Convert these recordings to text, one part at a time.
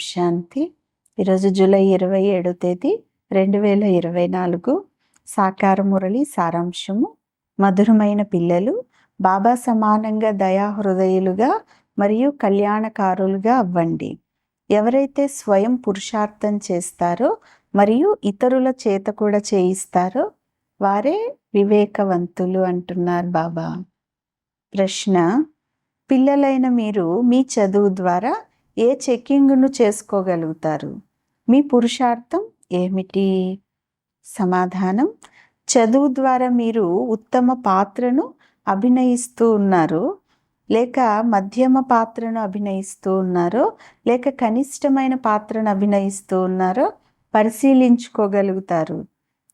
శాంతి. ఈరోజు జూలై ఇరవై ఏడో తేదీ రెండు వేల ఇరవై నాలుగు. సాకార మురళి సారాంశము. మధురమైన పిల్లలు బాబా సమానంగా దయాహృదయులుగా మరియు కళ్యాణకారులుగా అవ్వండి. ఎవరైతే స్వయం పురుషార్థం చేస్తారో మరియు ఇతరుల చేత కూడా చేయిస్తారో వారే వివేకవంతులు అంటున్నారు బాబా. ప్రశ్న పిల్లలైన మీరు మీ చదువు ద్వారా ఏ చెక్కింగ్ను చేసుకోగలుగుతారు? మీ పురుషార్థం ఏమిటి? సమాధానం. చదువు ద్వారా మీరు ఉత్తమ పాత్రను అభినయిస్తూ ఉన్నారు లేక మధ్యమ పాత్రను అభినయిస్తూ ఉన్నారో లేక కనిష్టమైన పాత్రను అభినయిస్తూ ఉన్నారో పరిశీలించుకోగలుగుతారు.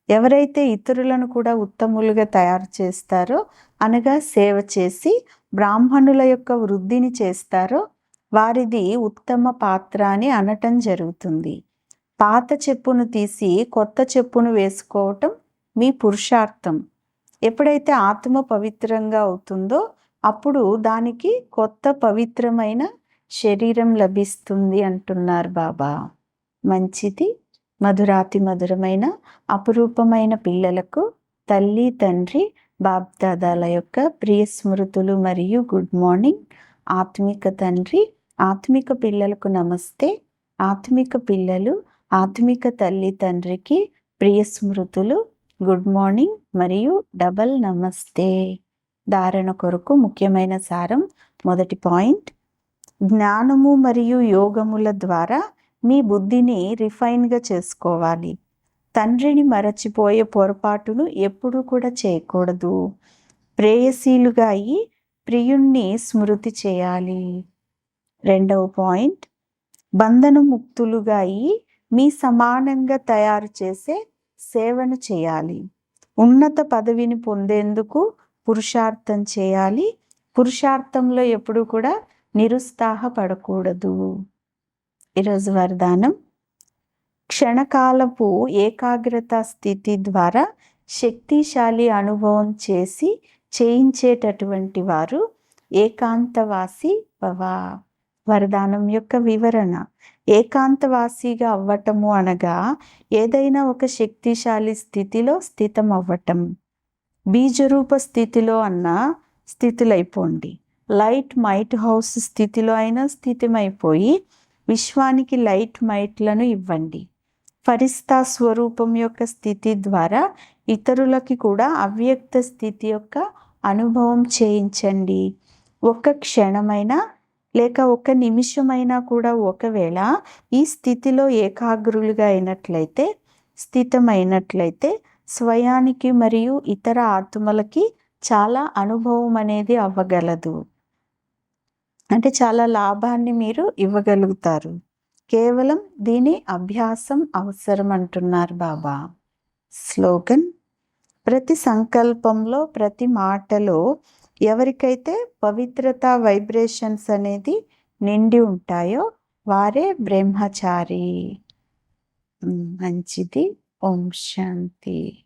ఎవరైతే ఇతరులను కూడా ఉత్తములుగా తయారు చేస్తారో అనగా సేవ చేసి బ్రాహ్మణుల యొక్క వృద్ధిని చేస్తారో వారిది ఉత్తమ పాత్ర అని అనటం జరుగుతుంది. పాత చెప్పును తీసి కొత్త చెప్పును వేసుకోవటం మీ పురుషార్థం. ఎప్పుడైతే ఆత్మ పవిత్రంగా అవుతుందో అప్పుడు దానికి కొత్త పవిత్రమైన శరీరం లభిస్తుంది అంటున్నారు బాబా. మంచిది మధురాతి మధురమైన అపురూపమైన పిల్లలకు తల్లి తండ్రి బాబ్దాదాల యొక్క ప్రియ స్మృతులు మరియు గుడ్ మార్నింగ్ ఆత్మిక తండ్రి ఆత్మిక పిల్లలకు నమస్తే. ఆత్మిక పిల్లలు ఆత్మిక తల్లి తండ్రికి ప్రియ స్మృతులు గుడ్ మార్నింగ్ మరియు డబల్ నమస్తే. ధారణ కొరకు ముఖ్యమైన సారం మొదటి పాయింట్. జ్ఞానము మరియు యోగముల ద్వారా మీ బుద్ధిని రిఫైన్గా చేసుకోవాలి. తండ్రిని మరచిపోయే పొరపాటును ఎప్పుడూ కూడా చేయకూడదు. ప్రేయసీలుగా అయి ప్రియుణ్ణి స్మృతి చేయాలి. రెండవ పాయింట్. బంధన ముక్తులుగా అయి మీ సమానంగా తయారు చేసే సేవను చేయాలి. ఉన్నత పదవిని పొందేందుకు పురుషార్థం చేయాలి. పురుషార్థంలో ఎప్పుడు కూడా నిరుత్సాహపడకూడదు. ఈరోజు వరదానం. క్షణకాలపు ఏకాగ్రత స్థితి ద్వారా శక్తిశాలి అనుభవం చేసి చేయించేటటువంటి వారు ఏకాంతవాసి భవ. వరదానం యొక్క వివరణ. ఏకాంతవాసిగా అవ్వటము అనగా ఏదైనా ఒక శక్తిశాలి స్థితిలో స్థితం అవ్వటం బీజరూప స్థితిలో అన్న స్థితులైపోండి. లైట్ మైట్ హౌస్ స్థితిలో అయినా స్థితిమైపోయి విశ్వానికి లైట్ మైట్లను ఇవ్వండి. ఫరిస్తా స్వరూపం యొక్క స్థితి ద్వారా ఇతరులకి కూడా అవ్యక్త స్థితి యొక్క అనుభవం చేయించండి. ఒక్క క్షణమైనా లేక ఒక నిమిషమైనా కూడా ఒకవేళ ఈ స్థితిలో ఏకాగ్రులుగా అయినట్లయితే స్థితమైనట్లయితే స్వయానికి మరియు ఇతర ఆత్మలకి చాలా అనుభవం అనేది అవ్వగలదు. అంటే చాలా లాభాన్ని మీరు ఇవ్వగలుగుతారు. కేవలం దీని అభ్యాసం అవసరం అంటున్నారు బాబా. స్లోగన్. ప్రతి సంకల్పంలో ప్రతి మాటలో ఎవరికైతే పవిత్రత వైబ్రేషన్స్ అనేది నిండి ఉంటాయో వారే బ్రహ్మచారి. మంచిది. ఓం శాంతి.